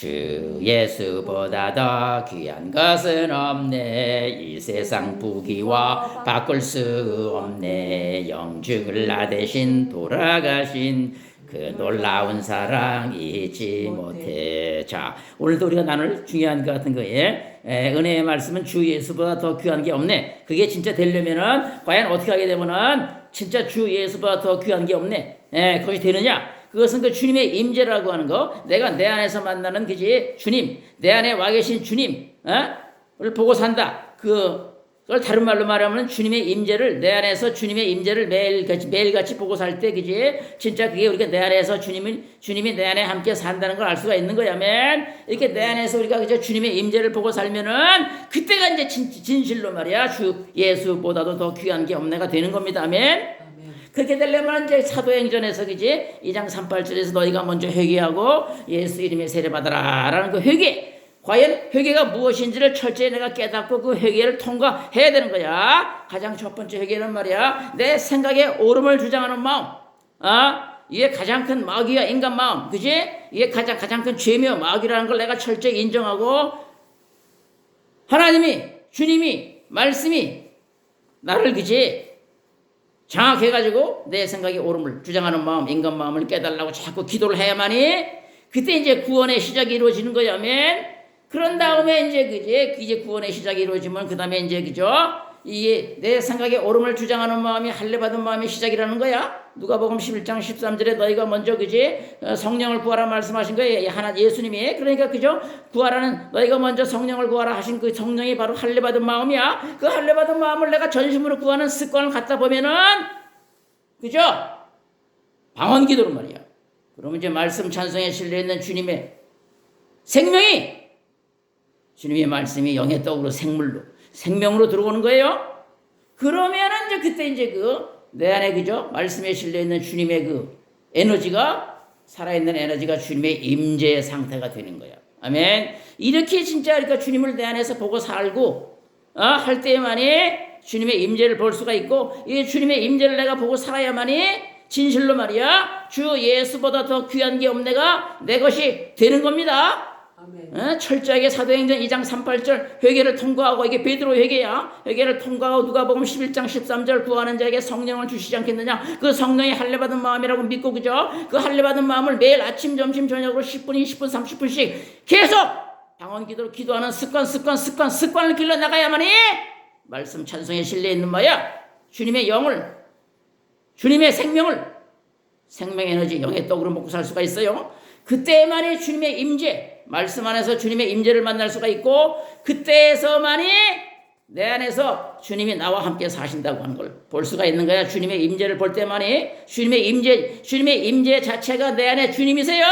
주 예수보다 더 귀한 것은 없네. 이 세상 부귀와 바꿀 수 없네. 영죽을 나 대신 돌아가신 그 놀라운 사랑 잊지 못해. 자 오늘도 우리가 나눌 중요한 것 같은 거에 에, 은혜의 말씀은 주 예수보다 더 귀한 게 없네. 그게 진짜 되려면은 과연 어떻게 하게 되면은 진짜 주 예수보다 더 귀한 게 없네. 에, 그것이 되느냐 그것은 그 주님의 임재라고 하는 거. 내가 내 안에서 만나는 그지 주님, 내 안에 와 계신 주님, 어?를 보고 산다. 그 그걸 다른 말로 말하면 주님의 임재를 내 안에서 주님의 임재를 매일 같이 매일 같이 보고 살 때 그지 진짜 그게 우리가 내 안에서 주님이 주님이 내 안에 함께 산다는 걸 알 수가 있는 거야면 이렇게 내 안에서 우리가 그저 주님의 임재를 보고 살면은 그때가 이제 진, 진실로 말이야 주 예수보다도 더 귀한 게 없네가 되는 겁니다. 아멘. 그렇게 되려면 이제 사도행전에서 그지 2장 38절에서 너희가 먼저 회개하고 예수 이름에 세례받아라라는 그 회개 과연 회개가 무엇인지를 철저히 내가 깨닫고 그 회개를 통과해야 되는 거야. 가장 첫 번째 회개는 말이야. 내 생각에 오름을 주장하는 마음. 아, 이게 가장 큰 마귀야 인간 마음. 그지? 이게 가장 가장 큰 죄며 마귀라는 걸 내가 철저히 인정하고 하나님이 주님이 말씀이 나를 그지 장악해가지고 내 생각에 옳음을 주장하는 마음, 인간 마음을 깨달라고 자꾸 기도를 해야만이 그때 이제 구원의 시작이 이루어지는 거야, 아멘. 그런 다음에 이제 그제 이제 구원의 시작이 이루어지면 그 다음에 이제 그죠? 이게 내 생각에 옳음을 주장하는 마음이 할례 받은 마음의 시작이라는 거야. 누가복음 11장 13절에 너희가 먼저 그지 어, 성령을 구하라 말씀하신 거예요. 하나 예수님이 그러니까 그죠? 구하라는 너희가 먼저 성령을 구하라 하신 그 성령이 바로 할례 받은 마음이야. 그 할례 받은 마음을 내가 전심으로 구하는 습관을 갖다 보면은 그죠? 방언 기도로 말이야. 그러면 이제 말씀 찬송에 실려 있는 주님의 생명이 주님의 말씀이 영의 떡으로 생물로 생명으로 들어오는 거예요. 그러면은 이제 그때 이제 그 내 안에 그죠 말씀에 실려 있는 주님의 그 에너지가 살아있는 에너지가 주님의 임재의 상태가 되는 거야. 아멘. 이렇게 진짜 그러니까 주님을 내 안에서 보고 살고 어, 할 때만이 주님의 임재를 볼 수가 있고 이 주님의 임재를 내가 보고 살아야만이 진실로 말이야 주 예수보다 더 귀한 게 없네가 내 것이 되는 겁니다. 어? 철저하게 사도행전 2장 38절 회개를 통과하고 이게 베드로 회개야. 회개를 통과하고 누가복음 11장 13절 구하는 자에게 성령을 주시지 않겠느냐. 그 성령이 할례 받은 마음이라고 믿고 그죠? 그 할례 받은 마음을 매일 아침 점심 저녁으로 10분 20분 30분씩 계속 방언 기도로 기도하는 습관 습관 습관 습관을 길러 나가야만이 말씀 찬송에 실려 있는 바야. 주님의 영을 주님의 생명을 생명 에너지 영의 떡으로 먹고 살 수가 있어요. 그때만이 주님의 임재, 말씀 안에서 주님의 임재를 만날 수가 있고 그때에서만이 내 안에서 주님이 나와 함께 사신다고 하는 걸 볼 수가 있는 거야. 주님의 임재를 볼 때만이 주님의 임재, 주님의 임재 자체가 내 안에 주님이세요.